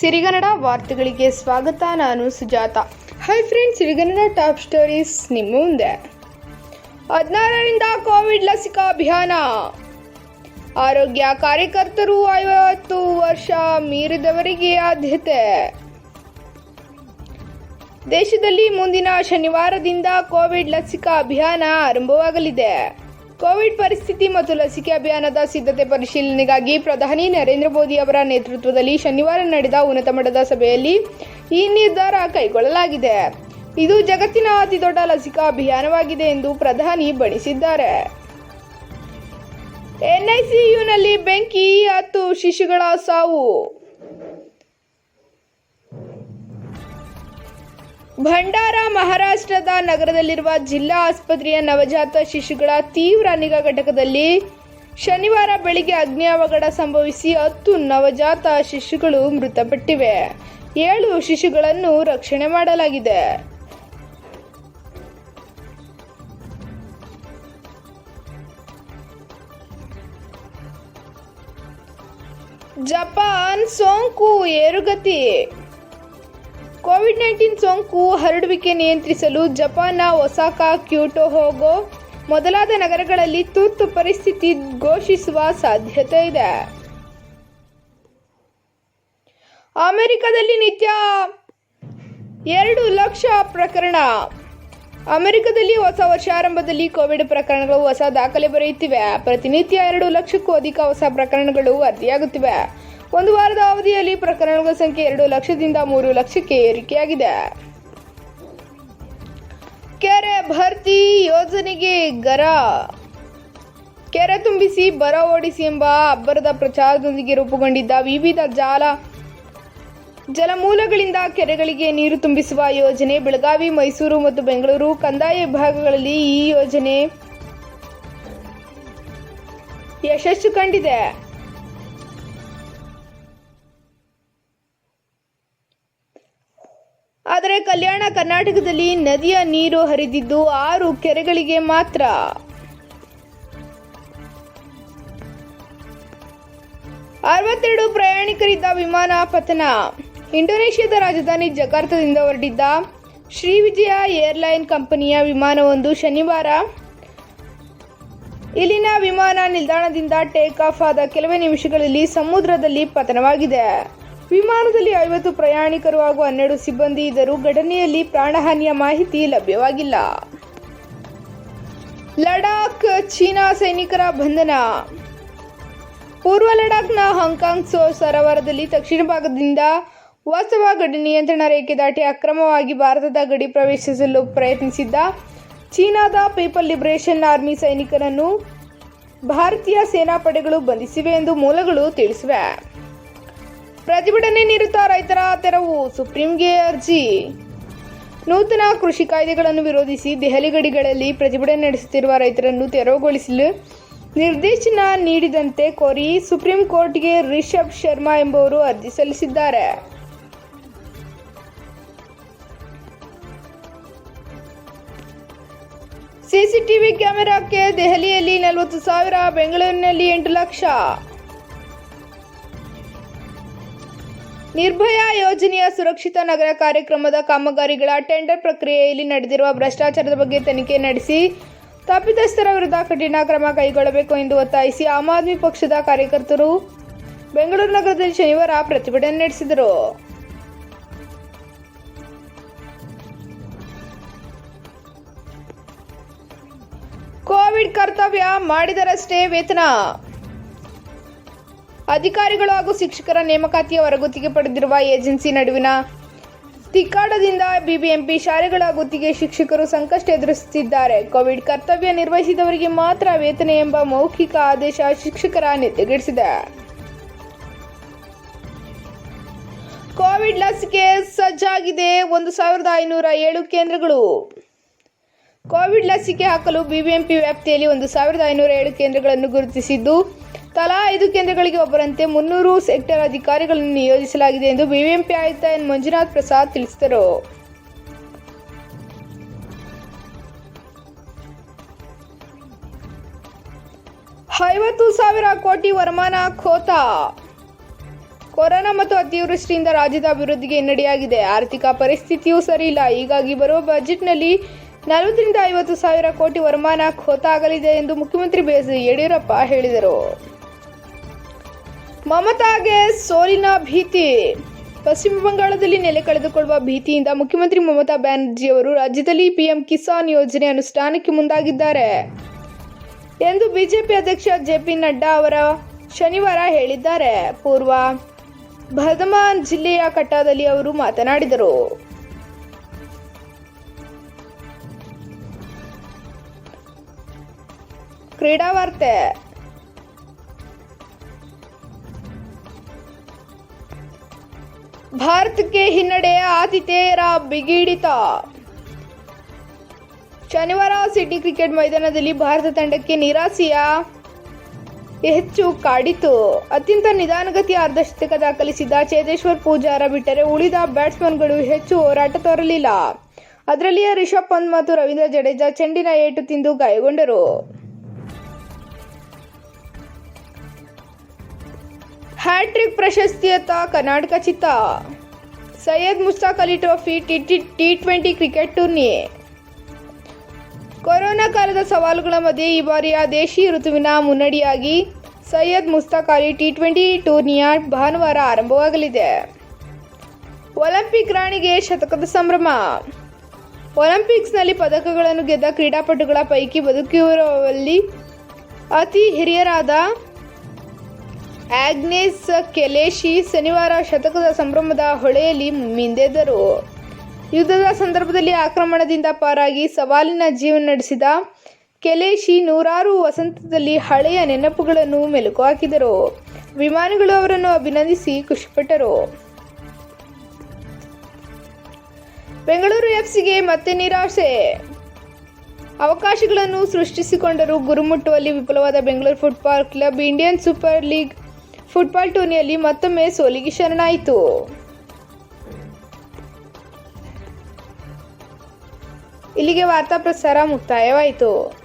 ಸಿರಿಗನ್ನಡ ವಾರ್ತೆಗಳಿಗೆ ಸ್ವಾಗತ, ನಾನು Sujatha. Hi friends, Sirigannada top stories ನಿಮ್ಮ ಮುಂದೆ. ಹದಿನಾರರಿಂದ ಕೋವಿಡ್ ಲಸಿಕಾ ಅಭಿಯಾನ. ಆರೋಗ್ಯ ಕಾರ್ಯಕರ್ತರು ಐವತ್ತು ವರ್ಷ ಮೀರಿದವರಿಗೆ ಆದ್ಯತೆ. ದೇಶದಲ್ಲಿ ಮುಂದಿನ ಶನಿವಾರದಿಂದ ಕೋವಿಡ್ ಲಸಿಕಾ ಅಭಿಯಾನ ಆರಂಭವಾಗಲಿದೆ. ಕೋವಿಡ್ ಪರಿಸ್ಥಿತಿ ಮತ್ತು ಲಸಿಕೆ ಅಭಿಯಾನದ ಸಿದ್ಧತೆ ಪರಿಶೀಲನೆಗಾಗಿ ಪ್ರಧಾನಿ ನರೇಂದ್ರ ಮೋದಿ ಅವರ ನೇತೃತ್ವದಲ್ಲಿ ಶನಿವಾರ ನಡೆದ ಉನ್ನತ ಮಟ್ಟದ ಸಭೆಯಲ್ಲಿ ಈ ನಿರ್ಧಾರ ಕೈಗೊಳ್ಳಲಾಗಿದೆ. ಇದು ಜಗತ್ತಿನ ಅತಿದೊಡ್ಡ ಲಸಿಕಾ ಅಭಿಯಾನವಾಗಿದೆ ಎಂದು ಪ್ರಧಾನಿ ಬಣಿಸಿದ್ದಾರೆ ಎನ್ಐಸಿಯುನಲ್ಲಿ ಬೆಂಕಿ ಹತ್ತು ಶಿಶುಗಳ ಸಾವು. ಭಂಡಾರ ಮಹಾರಾಷ್ಟ್ರದ ನಗರದಲ್ಲಿರುವ ಜಿಲ್ಲಾ ಆಸ್ಪತ್ರೆಯ ನವಜಾತ ಶಿಶುಗಳ ತೀವ್ರ ನಿಗಾ ಘಟಕದಲ್ಲಿ ಶನಿವಾರ ಬೆಳಿಗ್ಗೆ ಅಗ್ನಿ ಅವಘಡ ಸಂಭವಿಸಿ ಹತ್ತು ನವಜಾತ ಶಿಶುಗಳು ಮೃತಪಟ್ಟಿವೆ. ಏಳು ಶಿಶುಗಳನ್ನು ರಕ್ಷಣೆ ಮಾಡಲಾಗಿದೆ. ಜಪಾನ್ ಸೋಂಕು ಏರುಗತಿ. ಕೋವಿಡ್ ನೈನ್ಟೀನ್ ಸೋಂಕು ಹರಡುವಿಕೆ ನಿಯಂತ್ರಿಸಲು ಜಪಾನ್ನ ಒಸಾಕಾ ಕ್ಯೂಟೋ ಹೋಗೋ ಮೊದಲಾದ ನಗರಗಳಲ್ಲಿ ತುರ್ತು ಪರಿಸ್ಥಿತಿ ಘೋಷಿಸುವ ಸಾಧ್ಯತೆ ಇದೆ. ಅಮೆರಿಕದಲ್ಲಿ ನಿತ್ಯ ಎರಡು ಲಕ್ಷ ಪ್ರಕರಣ. ಅಮೆರಿಕದಲ್ಲಿ ಹೊಸ ವರ್ಷಾರಂಭದಲ್ಲಿ ಕೋವಿಡ್ ಪ್ರಕರಣಗಳು ಹೊಸ ದಾಖಲೆ ಬರೆಯುತ್ತಿವೆ ಪ್ರತಿನಿತ್ಯ ಎರಡು ಲಕ್ಷಕ್ಕೂ ಅಧಿಕ ಹೊಸ ಪ್ರಕರಣಗಳು ವರದಿಯಾಗುತ್ತಿವೆ ಒಂದು ವಾರದ ಅವಧಿಯಲ್ಲಿ ಪ್ರಕರಣಗಳ ಸಂಖ್ಯೆ ಎರಡು ಲಕ್ಷದಿಂದ ಮೂರು ಲಕ್ಷಕ್ಕೆ ಏರಿಕೆಯಾಗಿದೆ. ಕೆರೆ ಭರ್ತಿ ಯೋಜನೆಗೆ ಗರ. ಕೆರೆ ತುಂಬಿಸಿ ಬರ ಓಡಿಸಿ ಎಂಬ ಅಬ್ಬರದ ಪ್ರಚಾರದೊಂದಿಗೆ ರೂಪುಗೊಂಡಿದ್ದ ವಿವಿಧ ಜಾಲ, ಜಲಮೂಲಗಳಿಂದ ಕೆರೆಗಳಿಗೆ ನೀರು ತುಂಬಿಸುವ ಯೋಜನೆ ಬೆಳಗಾವಿ, ಮೈಸೂರು ಮತ್ತು ಬೆಂಗಳೂರು ಕಂದಾಯ ವಿಭಾಗಗಳಲ್ಲಿ ಈ ಯೋಜನೆ ಯಶಸ್ಸು ಕಂಡಿದೆ. ಆದರೆ ಕಲ್ಯಾಣ ಕರ್ನಾಟಕದಲ್ಲಿ ನದಿಯ ನೀರು ಹರಿದಿದ್ದು ಆರು ಕೆರೆಗಳಿಗೆ ಮಾತ್ರ. ಅರವತ್ತೆರಡು ಪ್ರಯಾಣಿಕರಿದ್ದ ವಿಮಾನ ಪತನ. ಇಂಡೋನೇಷ್ಯಾದ ರಾಜಧಾನಿ ಜಕಾರ್ತದಿಂದ ಹೊರಟಿದ್ದ ಶ್ರೀ ವಿಜಯ ಏರ್ಲೈನ್ ಕಂಪನಿಯ ವಿಮಾನವೊಂದು ಶನಿವಾರ. ಇಲ್ಲಿನ ವಿಮಾನ ನಿಲ್ದಾಣದಿಂದ ಟೇಕ್ ಆಫ್ ಆದ ಕೆಲವೇ ನಿಮಿಷಗಳಲ್ಲಿ ಸಮುದ್ರದಲ್ಲಿ ಪತನವಾಗಿದೆ. ವಿಮಾನದಲ್ಲಿ ಐವತ್ತು ಪ್ರಯಾಣಿಕರು ಹಾಗೂ ಹನ್ನೆರಡು ಸಿಬ್ಬಂದಿ ಇದ್ದರೂ ಘಟನೆಯಲ್ಲಿ ಪ್ರಾಣಹಾನಿಯ ಮಾಹಿತಿ ಲಭ್ಯವಾಗಿಲ್ಲ. ಲಡಾಖ್, ಚೀನಾ ಸೈನಿಕರ ಬಂಧನ. ಪೂರ್ವ ಲಡಾಖ್ನ ಹಾಂಗ್ಕಾಂಗ್ ಸೋ ಸರೋವರದಲ್ಲಿ ದಕ್ಷಿಣ ಭಾಗದಿಂದ ವಾಸ್ತವ ಗಡಿ ನಿಯಂತ್ರಣ ರೇಖೆ ದಾಟಿ ಅಕ್ರಮವಾಗಿ ಭಾರತದ ಗಡಿ ಪ್ರವೇಶಿಸಲು ಪ್ರಯತ್ನಿಸಿದ್ದ ಚೀನಾದ ಪೀಪಲ್ ಲಿಬರೇಷನ್ ಆರ್ಮಿ ಸೈನಿಕರನ್ನು ಭಾರತೀಯ ಸೇನಾಪಡೆಗಳು ಬಂಧಿಸಿವೆ ಎಂದು ಮೂಲಗಳು ತಿಳಿಸಿವೆ. ಪ್ರತಿಭಟನೆ ನಿರತ ರೈತರ ತೆರವು. ಸುಪ್ರೀಂಗೆ ಅರ್ಜಿ. ನೂತನ ಕೃಷಿ ಕಾಯ್ದೆಗಳನ್ನು ವಿರೋಧಿಸಿ ದೆಹಲಿ ಗಡಿಗಳಲ್ಲಿ ಪ್ರತಿಭಟನೆ ನಡೆಸುತ್ತಿರುವ ರೈತರನ್ನು ತೆರವುಗೊಳಿಸಲು ನಿರ್ದೇಶನ ನೀಡಿದಂತೆ ಕೋರಿ ಸುಪ್ರೀಂ ಕೋರ್ಟ್ಗೆ ರಿಷಬ್ ಶರ್ಮಾ ಎಂಬುವರು ಅರ್ಜಿ ಸಲ್ಲಿಸಿದ್ದಾರೆ. ಸಿಸಿಟಿವಿ ಕ್ಯಾಮೆರಾಕ್ಕೆ ದೆಹಲಿಯಲ್ಲಿ ನಲವತ್ತು ಸಾವಿರ, ಬೆಂಗಳೂರಿನಲ್ಲಿ ಎಂಟು ಲಕ್ಷ. ನಿರ್ಭಯ ಯೋಜನೆಯ ಸುರಕ್ಷಿತ ನಗರ ಕಾರ್ಯಕ್ರಮದ ಕಾಮಗಾರಿಗಳ ಟೆಂಡರ್ ಪ್ರಕ್ರಿಯೆಯಲ್ಲಿ ನಡೆದಿರುವ ಭ್ರಷ್ಟಾಚಾರದ ಬಗ್ಗೆ ತನಿಖೆ ನಡೆಸಿ ತಪ್ಪಿತಸ್ಥರ ವಿರುದ್ಧ ಕಠಿಣ ಕ್ರಮ ಕೈಗೊಳ್ಳಬೇಕು ಎಂದು ಒತ್ತಾಯಿಸಿ ಆಮ್ ಆದ್ಮಿ ಪಕ್ಷದ ಕಾರ್ಯಕರ್ತರು ಬೆಂಗಳೂರು ನಗರದಲ್ಲಿ ಶನಿವಾರ ಪ್ರತಿಭಟನೆ ನಡೆಸಿದರು. ಕೋವಿಡ್ ಕರ್ತವ್ಯ ಮಾಡಿದರಷ್ಟೇ ವೇತನ. ಅಧಿಕಾರಿಗಳು ಹಾಗೂ ಶಿಕ್ಷಕರ ನೇಮಕಾತಿಯ ಹೊರಗುತ್ತಿಗೆ ಪಡೆದಿರುವ ಏಜೆನ್ಸಿ ನಡುವಿನ ತಿಕ್ಕಾಟದಿಂದ ಬಿಬಿಎಂಪಿ ಶಾಲೆಗಳ ಗುತ್ತಿಗೆ ಶಿಕ್ಷಕರು ಸಂಕಷ್ಟ ಎದುರಿಸುತ್ತಿದ್ದಾರೆ. ಕೋವಿಡ್ ಕರ್ತವ್ಯ ನಿರ್ವಹಿಸಿದವರಿಗೆ ಮಾತ್ರ ವೇತನ ಎಂಬ ಮೌಖಿಕ ಆದೇಶ ಶಿಕ್ಷಕರ ನಿದ್ದೆಗೆಡಿಸಿದೆ ಕೋವಿಡ್ ಲಸಿಕೆ ಸಜ್ಜಾಗಿದೆ. ಒಂದು ಸಾವಿರದ ಐನೂರ ಏಳು ಕೇಂದ್ರಗಳು. ಕೋವಿಡ್ ಲಸಿಕೆ ಹಾಕಲು ಬಿಬಿಎಂಪಿ ವ್ಯಾಪ್ತಿಯಲ್ಲಿ ಒಂದು ಸಾವಿರದ ಐನೂರ ಏಳು ಕೇಂದ್ರಗಳನ್ನು ಗುರುತಿಸಿದ್ದು ತಲಾ ಐದು ಕೇಂದ್ರಗಳಿಗೆ ಒಬ್ಬರಂತೆ ಮುನ್ನೂರು ಸೆಕ್ಟರ್ ಅಧಿಕಾರಿಗಳನ್ನು ನಿಯೋಜಿಸಲಾಗಿದೆ ಎಂದು ಬಿಬಿಎಂಪಿ ಆಯುಕ್ತ ಎನ್. ಮಂಜುನಾಥ್ ಪ್ರಸಾದ್ ತಿಳಿಸಿದರು. ಐವತ್ತು ಸಾವಿರ ಕೋಟಿ ವರಮಾನ ಖೋತ. ಕೊರೋನಾ ಮತ್ತು ಅತಿವೃಷ್ಟಿಯಿಂದ ರಾಜ್ಯದ ಅಭಿವೃದ್ಧಿಗೆ ಹಿನ್ನಡೆಯಾಗಿದೆ. ಆರ್ಥಿಕ ಪರಿಸ್ಥಿತಿಯೂ ಸರಿಯಿಲ್ಲ. ಹೀಗಾಗಿ ಬರುವ ಬಜೆಟ್ನಲ್ಲಿ ನಲವತ್ತರಿಂದ ಐವತ್ತು ಸಾವಿರ ಕೋಟಿ ವರಮಾನ ಖೋತ ಆಗಲಿದೆ ಎಂದು ಮುಖ್ಯಮಂತ್ರಿ ಬಿಎಸ್ ಯಡಿಯೂರಪ್ಪ ಹೇಳಿದರು. ಮಮತಾಗೆ ಸೋಲಿನ ಭೀತಿ. ಪಶ್ಚಿಮ ಬಂಗಾಳದಲ್ಲಿ ನೆಲೆ ಕಳೆದುಕೊಳ್ಳುವ ಭೀತಿಯಿಂದ ಮುಖ್ಯಮಂತ್ರಿ ಮಮತಾ ಬ್ಯಾನರ್ಜಿ ಅವರು ರಾಜ್ಯದಲ್ಲಿ ಪಿಎಂ ಕಿಸಾನ್ ಯೋಜನೆ ಅನುಷ್ಠಾನಕ್ಕೆ ಮುಂದಾಗಿದ್ದಾರೆ ಎಂದು ಬಿಜೆಪಿ ಅಧ್ಯಕ್ಷ ಜೆ ಪಿ ನಡ್ಡಾ ಅವರ ಶನಿವಾರ ಹೇಳಿದ್ದಾರೆ. ಪೂರ್ವ ಬರ್ಧಮಾನ್ ಜಿಲ್ಲೆಯ ಕಟ್ಟಾದಲ್ಲಿ ಅವರು ಮಾತನಾಡಿದರು. ಕ್ರೀಡಾ ವಾರ್ತೆ. ಭಾರತಕ್ಕೆ ಹಿನ್ನಡೆ ಆತಿಥೇಯರ ಬಿಗಿಡಿತ. ಶನಿವಾರ ಸಿಟಿ ಕ್ರಿಕೆಟ್ ಮೈದಾನದಲ್ಲಿ ಭಾರತ ತಂಡಕ್ಕೆ ನಿರಾಸೆಯ ಹೆಚ್ಚು ಕಾಡಿತು ಅತ್ಯಂತ ನಿಧಾನಗತಿಯ ಅರ್ಧಶತಕ ದಾಖಲಿಸಿದ ಚೇತೇಶ್ವರ್ ಪೂಜಾರ ಬಿಟ್ಟರೆ ಉಳಿದ ಬ್ಯಾಟ್ಸ್ಮನ್ಗಳು ಹೆಚ್ಚು ಹೋರಾಟ ತೋರಲಿಲ್ಲ. ಅದರಲ್ಲಿಯೇ ರಿಷಬ್ ಪಂತ್ ಮತ್ತು ರವೀಂದ್ರ ಜಡೇಜಾ ಚೆಂಡಿನ ಏಟು ತಿಂದು ಗಾಯಗೊಂಡರು. ಹ್ಯಾಟ್ರಿಕ್ ಪ್ರಶಸ್ತಿಯತ್ತ ಕರ್ನಾಟಕ ಚಿತ್ತ. Syed Mushtaq Ali trophy T T T twenty cricket tourney corona ಕಾಲದ ಸವಾಲುಗಳ ಮಧ್ಯೆ ಈ ಬಾರಿಯ ದೇಶಿ ಋತುವಿನ ಮುನ್ನಡಿಯಾಗಿ ಸೈಯದ್ ಮುಸ್ತಾಕ್ ಅಲಿ ಟಿ ಟ್ವೆಂಟಿ ಟೂರ್ನಿಯ ಭಾನುವಾರ ಆರಂಭವಾಗಲಿದೆ. ಒಲಿಂಪಿಕ್ ರಾಣಿಗೆ ಶತಕದ ಸಂಭ್ರಮ. ಒಲಿಂಪಿಕ್ಸ್ನಲ್ಲಿ ಪದಕಗಳನ್ನು ಗೆದ್ದ ಕ್ರೀಡಾಪಟುಗಳ ಪೈಕಿ ಬದುಕಿರುವಲ್ಲಿ ಅತಿ ಹಿರಿಯರಾದ ಆಗ್ನೇಸ್ ಕೆಲೇಶಿ ಶನಿವಾರ ಶತಕದ ಸಂಭ್ರಮದ ಹೊಳೆಯಲ್ಲಿ ಮಿಂದೆದರು. ಯುದ್ಧದ ಸಂದರ್ಭದಲ್ಲಿ ಆಕ್ರಮಣದಿಂದ ಪಾರಾಗಿ ಸವಾಲಿನ ಜೀವನ ನಡೆಸಿದ ಕೆಲೇಶಿ ನೂರಾರು ವಸಂತದಲ್ಲಿ ಹಳೆಯ ನೆನಪುಗಳನ್ನು ಮೆಲುಕು ಹಾಕಿದರು ವಿಮಾನಿಗಳು ಅವರನ್ನು ಅಭಿನಂದಿಸಿ ಖುಷಿಪಟ್ಟರು. ಬೆಂಗಳೂರು ಎಫ್ಸಿಗೆ ಮತ್ತೆ ನಿರಾಶೆ. ಅವಕಾಶಗಳನ್ನು ಸೃಷ್ಟಿಸಿಕೊಂಡರೂ ಗುರುಮುಟ್ಟುವಲ್ಲಿ ವಿಫಲವಾದ Bengaluru football club Indian super league football ಟೂರ್ನಿಯಲ್ಲಿ ಮತ್ತೊಮ್ಮೆ ಸೋಲಿಗೆ ಶರಣಾಯಿತು. ಇಲ್ಲಿಗೆ ವಾರ್ತಾ ಪ್ರಸಾರ ಮುಕ್ತಾಯವಾಯಿತು.